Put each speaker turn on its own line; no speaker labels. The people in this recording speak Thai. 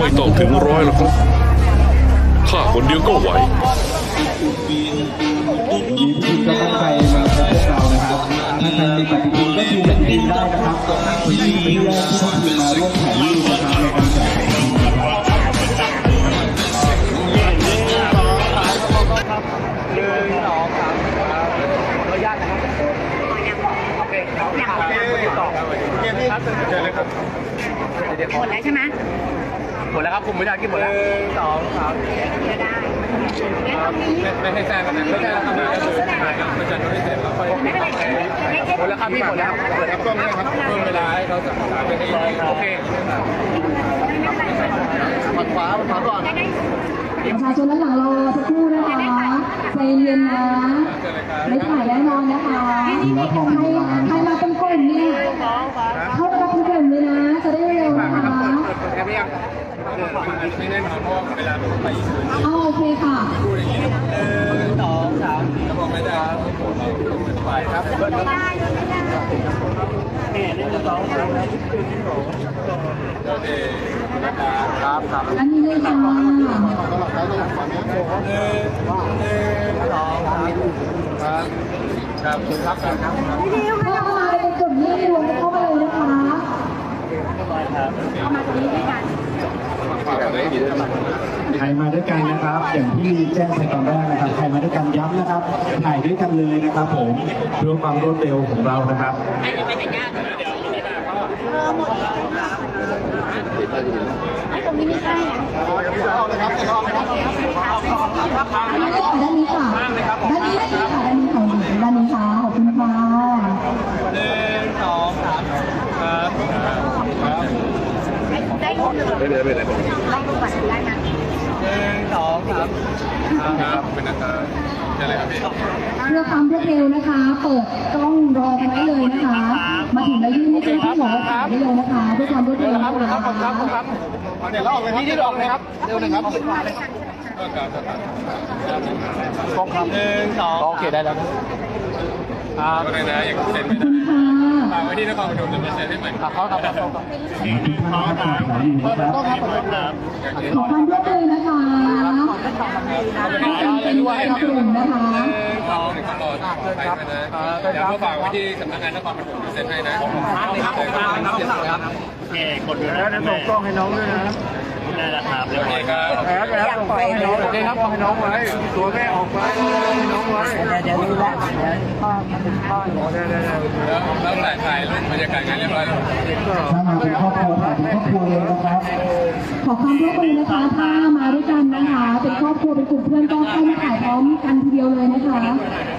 ไม่ต้องถึงร้อยหรอกครับข้าคนเดียวก็ไหว
มีทีมก็ตั้งใจมาพบพวกเรานะครับถ้าใครมีปฏิทินก็ดูเป็นทีมได้นะครับที่ที่แรกที่ทีมมาร่วมถ่ายรูปนะครับในการแจกปฏิทินนะครับ
หมดแล้วใช่ไหม
หมดแล้วครับคุมไม่ได้กินหมดแล้วสองสาม
เดี๋ยวได้
ไม่ให้แซงกันนะไม่ใช่ทำงานก็คือถ่ายกันไม่จัดไม่เสร็จแล้วค่อย
ไม่เป็นไรไม่เก็บ
หมดแล้วครับพี่หมดแล้วหมดกล้องนะครับเพิ่มเวลาให้เขาสามไปให้โอเคปัดขวาขวาก่อน
ประชาชนด้านหลังรอสักครู่นะคะใจเย็นนะไม่ถ่ายแน่นอนนะคะ
ถือว่าทอง
ใคร
มีเวลา
ใครมาเป็นกลุ่มเนี่ย ไม่
แน่นอนเพราะเวลาไปอีก
เอาโอเคค่ะ
สองสามแล้วบอกไม่ได้เราไปครับ
ไม่ได้ไม่ได้
โอเคครับครับ
อันนี้เลยค่ะ
สองครับครับครับครับ
เข้ามาเป็นกลุ่มนี่รวมเข้ามา เลยนะคะ
เอามาตรงนี้ด้วยกัน
ใครมาด้วยกันนะครับ อย่างที่แจ้งไปตอนแรกนะครับใครมาด้วยกันย้ำนะครับถ่ายด้วยกันเลยนะครับผมเพื่อความรวดเร็วของเรานะครับ
ตรงนี้ไม่ใช่นะ
อันนี้ค่ะด้านนี้ค่ะด้านนี้ค่ะด้านนี้ของด้านนี้ค่ะ ขอบคุณค่ะ
หนึ่งสองสามครับครับ
ได้รูปหนึ่งได้รูปบัตรได้นะ
หนึ่งสองสามครับเป็นนะครับเชิญเลยครับพี่
เพื่อความรวดเร็วนะคะ เปิดกล้องรอกันไว้เลยนะคะ มาถึงแล้วยื่นให้เจ้าหน้าที่บอกว่าถ่ายได้เลยนะคะเพื่อความรวดเร็วนะคะ
เดี๋ยวเราออกเลยนี่ที่ออกเลยครับเร็วหนึ่งครับกองครับหนึ่งสองโอเคได้แล้วครับก็ได้นะอย่างเซ็น
ขอบคุณค่ะ
ฝากไว้ที่นครปฐมจะมาเซ็นให้ใหม่ครับเขาครับ
ทุกท่าครับถ่ายอยู่นะครับ
ขอบคุณมร่วมมือนะคะให้ เป็นเป็นกลุ่มนะคะ
สองหนึ่งรอไปนะเดี๋ยวก็ฝากไว้ที่สำนักงานนครปฐมเซ็นให้นะครับครับ
กดอยู่แล้วนะส่งกล้องให้น้องด้วยนะได้แล้วครับเรียบร้อยครับ
แล้วส่งให้น้องโอเคครับให้น้องไว้ตัวแม่ออกไปให้น้องไว้
เดี๋ยวรู้แล้วเดี๋ยวพ่อมาถึงพ่อหนู
แล้วแล้วถ่ายถ่ายรูปบรรยากาศงานเรียบร้อยแล้ว
ถ้ามาเป็นครอบครัวถ่ายเป็นครอบครัวเลยนะครับ
ขอความร่วมมือนะคะถ้ามา ครอบครัวเป็นกลุ่มเพื่อนก็เข้ามาถ่ายพร้อมกันทีเดียวเลยนะคะ